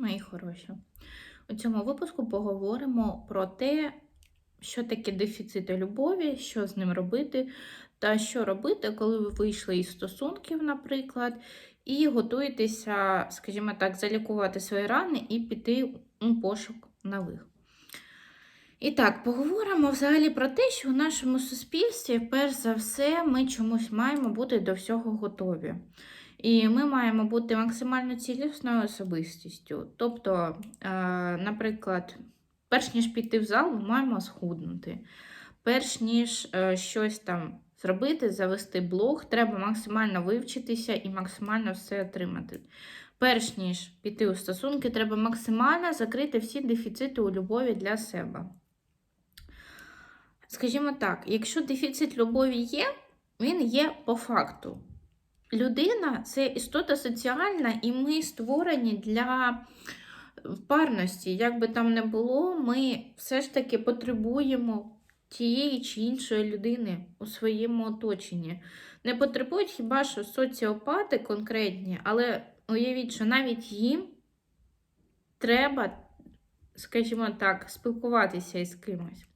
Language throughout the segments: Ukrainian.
Мої хороші. У цьому випуску поговоримо про те, що таке дефіцит любові, що з ним робити, та що робити, коли ви вийшли із стосунків, наприклад, і готуєтеся, скажімо так, залікувати свої рани і піти у пошук нових. І так, поговоримо взагалі про те, що в нашому суспільстві, перш за все, ми чомусь маємо бути до всього готові. І ми маємо бути максимально цілісною особистістю. Тобто, е, наприклад, перш ніж піти в зал, ми маємо схуднути. Перш ніж е, щось там зробити, завести блог, треба максимально вивчитися і максимально все отримати. Перш ніж піти у стосунки, треба максимально закрити всі дефіцити у любові для себе. Скажімо так, якщо дефіцит любові є, він є по факту. Людина це істота соціальна, і ми створені для парності. Як би там не було, ми все ж таки потребуємо тієї чи іншої людини у своєму оточенні. Не потребують хіба що соціопати конкретні, але уявіть, що навіть їм треба, скажімо так, спілкуватися із кимось.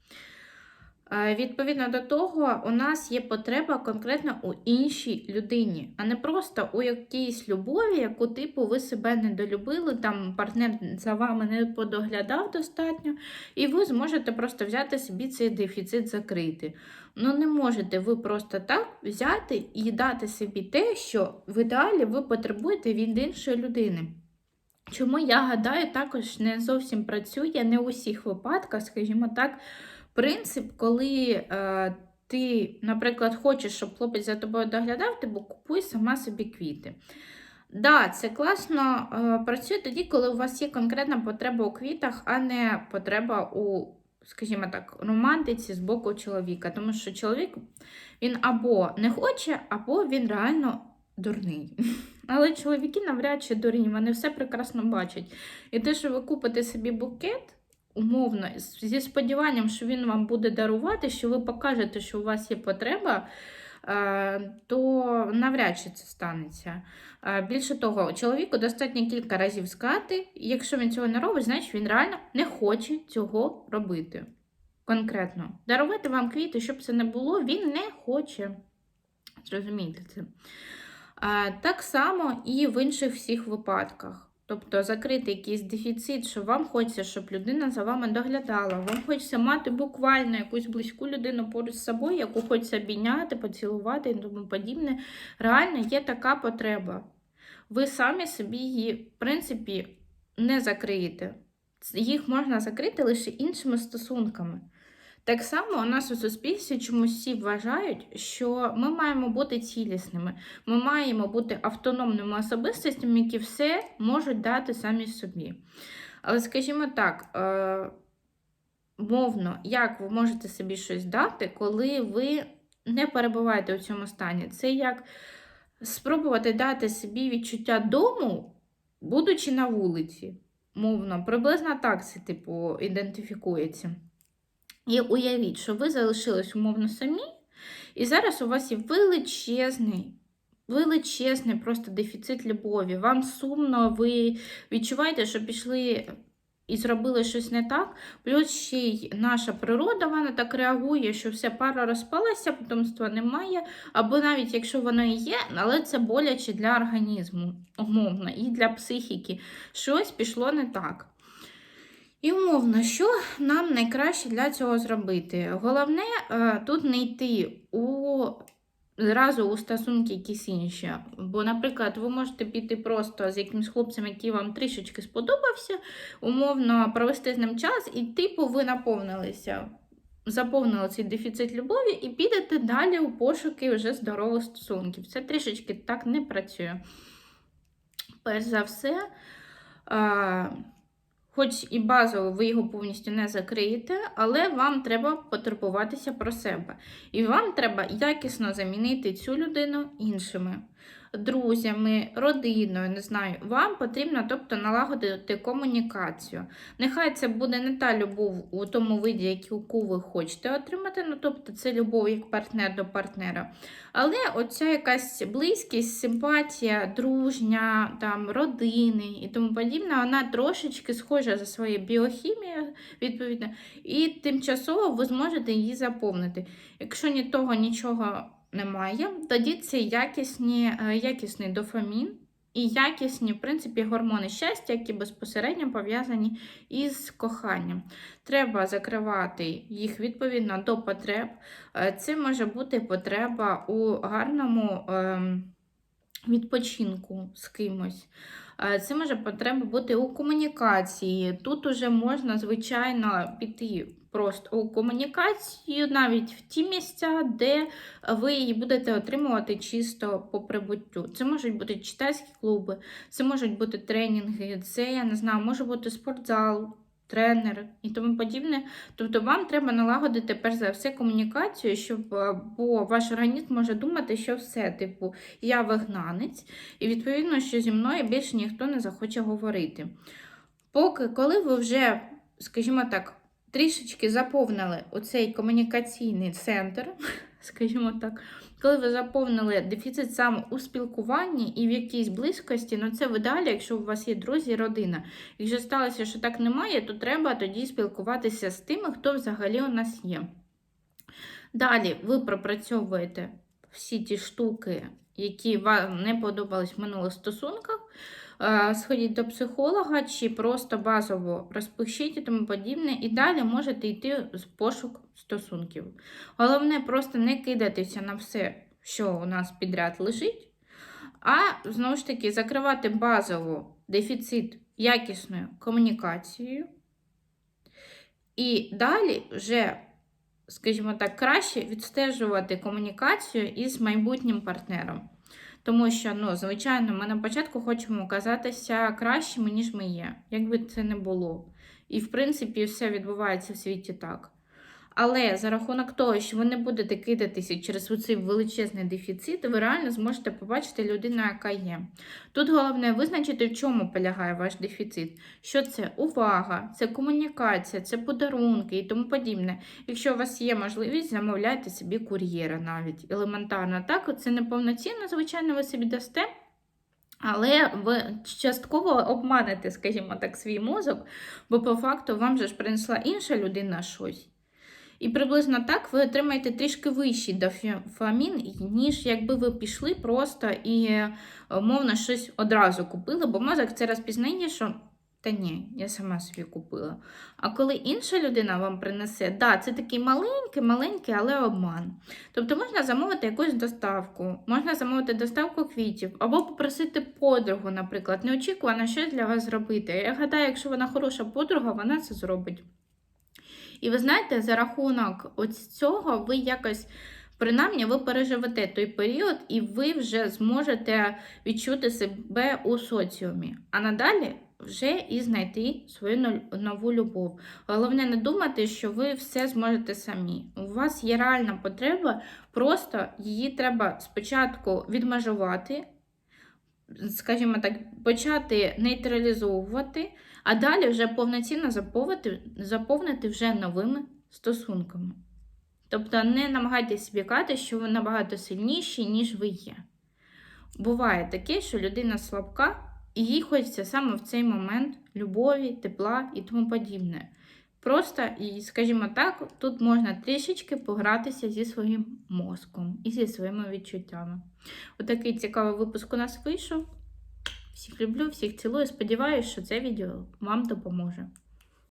Е, Відповідно до того, у нас є потреба конкретно у іншій людині, а не просто у якійсь любові, яку типу ви себе недолюбили, там партнер за вами не подоглядав достатньо, і ви зможете просто взяти собі цей дефіцит закрити. Ну, не можете ви просто так взяти і дати собі те, що в ідеалі ви потребуєте від іншої людини. Чому я гадаю, також не зовсім працює, не у всіх випадках, скажімо так. Принцип, коли е, ти, наприклад, хочеш, щоб хлопець за тобою доглядав, ти купуй сама собі квіти. Да, це класно е, працює тоді, коли у вас є конкретна потреба у квітах, а не потреба у, скажімо так, романтиці з боку чоловіка. Тому що чоловік він або не хоче, або він реально дурний. Але чоловіки навряд чи дурні, вони все прекрасно бачать. І те, що ви купите собі букет умовно, зі сподіванням, що він вам буде дарувати, що ви покажете, що у вас є потреба, е, то навряд чи це станеться. Е, Більше того, чоловіку достатньо кілька разів сказати, і якщо він цього не робить, значить він реально не хоче цього робити. Конкретно. Дарувати вам квіти, щоб це не було, він не хоче. Зрозумійте це. Е, Так само і в інших всіх випадках. Тобто закрити якийсь дефіцит, що вам хочеться, щоб людина за вами доглядала. Вам хочеться мати буквально якусь близьку людину поруч з собою, яку хочеться обійняти, поцілувати і тому подібне. Реально є така потреба. Ви самі собі її, в принципі, не закриєте. Їх можна закрити лише іншими стосунками. Так само у нас у суспільстві чомусь всі вважають, що ми маємо бути цілісними, ми маємо бути автономними особистостями, які все можуть дати самі собі. Але, скажімо так, е, мовно, як ви можете собі щось дати, коли ви не перебуваєте у цьому стані? Це як спробувати дати собі відчуття дому, будучи на вулиці. Мовно, приблизно так це, типу, ідентифікується. І уявіть, що ви залишились умовно самі, і зараз у вас є величезний, величезний просто дефіцит любові. Вам сумно, ви відчуваєте, що пішли і зробили щось не так. Плюс ще й наша природа, вона так реагує, що все пара розпалася, потомства немає. Або навіть якщо воно і є, але це боляче для організму, умовно, і для психіки. Щось пішло не так. І умовно, що нам найкраще для цього зробити? Головне е, тут не йти у зразу у стосунки якісь інші. Бо, наприклад, ви можете піти просто з якимсь хлопцем, який вам трішечки сподобався, умовно провести з ним час, і, типу, ви наповнилися, заповнили цей дефіцит любові, і підете далі у пошуки вже здорових стосунків. Це трішечки так не працює. Перш за все. Хоч і базово ви його повністю не закриєте, але вам треба потурбуватися про себе. І вам треба якісно замінити цю людину іншими. Друзями, родиною, не знаю, вам потрібно тобто, налагодити комунікацію. Нехай це буде не та любов у тому виді, яку ви хочете отримати, ну тобто це любов як партнер до партнера. Але оця якась близькість, симпатія, дружня, там, родини і тому подібне, вона трошечки схожа за своєю біохімією, відповідно, і тимчасово ви зможете її заповнити. Якщо ні того, нічого немає, тоді це якісні, е, якісний дофамін і якісні, в принципі, гормони щастя, які безпосередньо пов'язані із коханням. Треба закривати їх відповідно до потреб. Е, Це може бути потреба у гарному ем, відпочинку з кимось. Е, Це може потреба бути у комунікації. Тут уже можна, звичайно, піти просто у комунікацію, навіть в ті місця, де ви її будете отримувати чисто по прибуттю. Це можуть бути читацькі клуби, це можуть бути тренінги, це, я не знаю, може бути спортзал. Тренер і тому подібне. Тобто вам треба налагодити перш за все комунікацію, щоб е, бо ваш організм може думати, що все, типу, я вигнанець, і відповідно, що зі мною більше ніхто не захоче говорити. Поки коли ви вже, скажімо так, трішечки заповнили оцей комунікаційний центр, скажімо так, коли ви заповнили дефіцит саме у спілкуванні і в якійсь близькості, ну це в ідеалі, якщо у вас є друзі родина. Якщо сталося, що так немає, то треба тоді спілкуватися з тими, хто взагалі у нас є. Далі ви пропрацьовуєте всі ті штуки, які вам не подобались в минулих стосунках. Е, Сходіть до психолога чи просто базово розпишіть і тому подібне, і далі можете йти з пошук стосунків. Головне просто не кидатися на все, що у нас підряд лежить, а знову ж таки закривати базово дефіцит якісною комунікацією. І далі вже, скажімо так, краще відстежувати комунікацію із майбутнім партнером. Тому що, ну, звичайно, ми на початку хочемо казатися кращими, ніж ми є, як би це не було. І, в принципі, все відбувається в світі так. Але за рахунок того, що ви не будете кидатися через оцей величезний дефіцит, ви реально зможете побачити людину, яка є. Тут головне визначити, в чому полягає ваш дефіцит. Що це увага, це комунікація, це подарунки і тому подібне. Якщо у вас є можливість, замовляйте собі кур'єра навіть елементарно. Так, це не повноцінно, звичайно, ви собі дасте. Але ви частково обманете, скажімо так, свій мозок, бо по факту вам же ж принесла інша людина щось. І приблизно так ви отримаєте трішки вищий дофамін, ніж якби ви пішли просто і, е, мовно, щось одразу купили, бо мозок це розпізнає, що та ні, я сама собі купила. А коли інша людина вам принесе, да, це такий маленький, маленький, але обман. Тобто можна замовити якусь доставку, можна замовити доставку квітів, або попросити подругу, наприклад, неочікувано щось для вас зробити. Я гадаю, якщо вона хороша подруга, вона це зробить. І ви знаєте, за рахунок ось цього ви якось. Принаймні, ви переживете той період, і ви вже зможете відчути себе у соціумі. А надалі вже і знайти свою нову любов. Головне не думати, що ви все зможете самі. У вас є реальна потреба, просто її треба спочатку відмежувати, скажімо так, почати нейтралізовувати, а далі вже повноцінно заповнити, заповнити вже новими стосунками. Тобто не намагайтесь собі що ви набагато сильніші, ніж ви є. Буває таке, що людина слабка, і їй хочеться саме в цей момент любові, тепла і тому подібне. Просто, і, скажімо так, тут можна трішечки погратися зі своїм мозком і зі своїми відчуттями. Отакий цікавий випуск у нас вийшов. Всіх люблю, всіх цілую. Сподіваюся, що це відео вам допоможе.